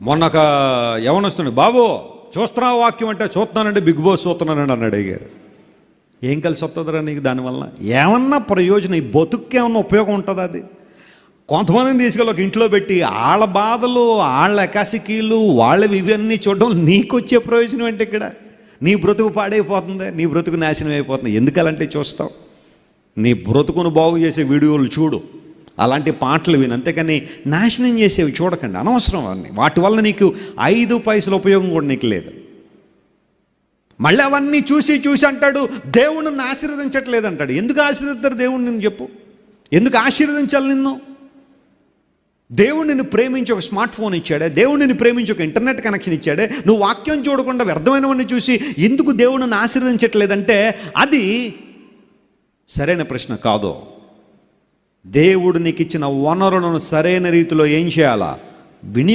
మొన్న ఒక యవనొస్తుంది బాబు చూస్తున్నావు వాక్యం అంటే చూస్తున్నానండి బిగ్ బాస్ చూస్తున్నానండి అన్నాడు అడిగారు. ఏం కలిసి వస్తుందిరా నీకు దానివల్ల? ఏమన్నా ప్రయోజనం ఈ బతుక్కి ఏమన్నా ఉపయోగం ఉంటుంది అది? కొంతమందిని తీసుకెళ్ళి ఒక ఇంట్లో పెట్టి వాళ్ళ బాధలు వాళ్ళ ఎకాసికీలు వాళ్ళవి ఇవన్నీ చూడడం నీకు వచ్చే ప్రయోజనం ఏంటి ఇక్కడ? నీ బ్రతుకు పాడైపోతుంది నీ బ్రతుకు నాశనం అయిపోతుంది. ఎందుకలాంటి చూస్తావు? నీ బ్రతుకును బాగు చేసే వీడియోలు చూడు. అలాంటి పాటలు విను. అంతేకాని నాశనం చేసేవి చూడకండి. అనవసరం అవన్నీ. వాటి వల్ల నీకు ఐదు పైసల ఉపయోగం కూడా నీకు లేదు. మళ్ళీ అవన్నీ చూసి చూసి అంటాడు దేవుణ్ణి ఆశీర్వదించట్లేదు అంటాడు ఎందుకు ఆశీర్వదిస్తారు దేవుణ్ణి నేను చెప్పు? ఎందుకు ఆశీర్వదించాలి నిన్ను? దేవుడు నిన్ను ప్రేమించి ఒక స్మార్ట్ ఫోన్ ఇచ్చాడే దేవుడు నిన్ను ప్రేమించి ఒక ఇంటర్నెట్ కనెక్షన్ ఇచ్చాడే నువ్వు వాక్యం చూడకుండా వ్యర్థమైనవన్నీ చూసి ఎందుకు దేవుడిని ఆశీర్వదించట్లేదంటే అది సరైన ప్రశ్న కాదు. దేవుడు నీకు ఇచ్చిన వనరులను సరైన రీతిలో ఏం చేయాలా? వినియోగ